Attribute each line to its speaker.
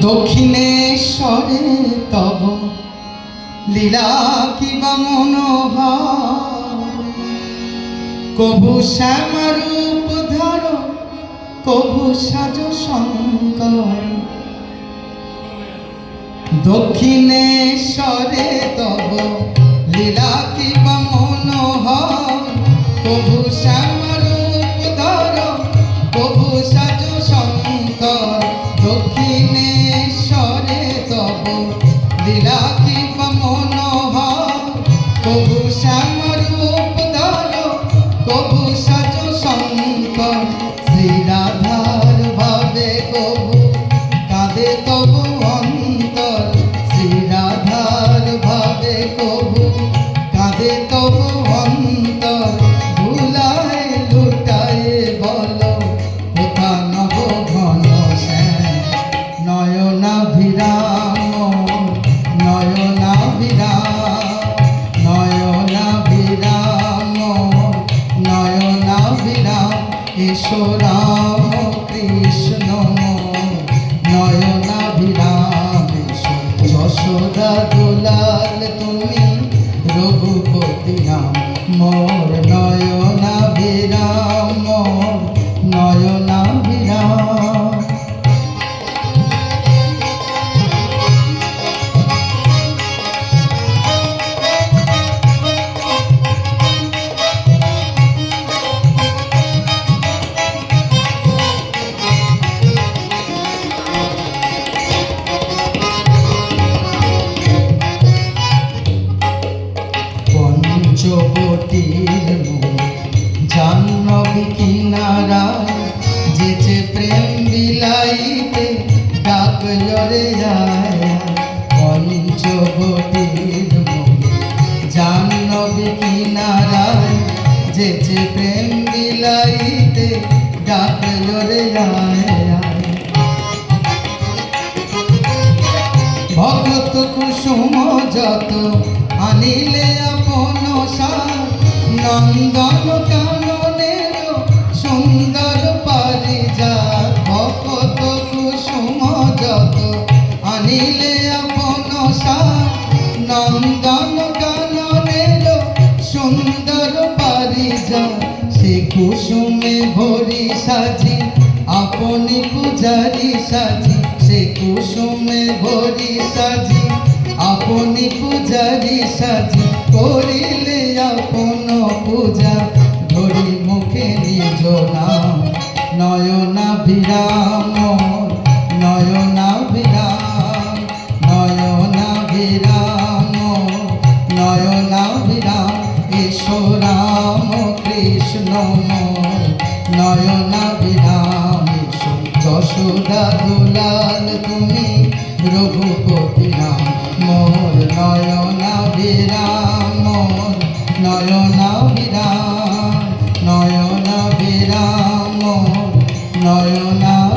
Speaker 1: দক্ষিণেশ্বরে তব লীলা কিবা মনোহ কবু শ্যামরূপ ধর কবু সাজ শঙ্কর দক্ষিণেশ্বরে তব শ্যামরূপ রাম কৃষ্ণ নয়নাভিরাম যশোদা কিনারা যেচে প্রেম বিলাইতে ডাকলরে যায় পঞ্চবটির জাহ্নবী কিনারা যেচে প্রেম বিলাইতে ডাকলরে যায় ভগত কুসুম যত আনিলে আপন কুসুম যত আনিলে আপন সার নন্দন কাননের সুন্দর পারিজাত সে কুসুমে ভরি সাজি আপনি পূজারি সাজি সে কুসুমে ভরি সাজি আপনি পূজারি সাজি করিলে নাম নয়না বিরাম নয়না বিরামে যশোদা দুলাল তুমি রঘুপতি নাম মোর নয়না বিরাম নয়না বিরাম নয়না বিরাম নয়না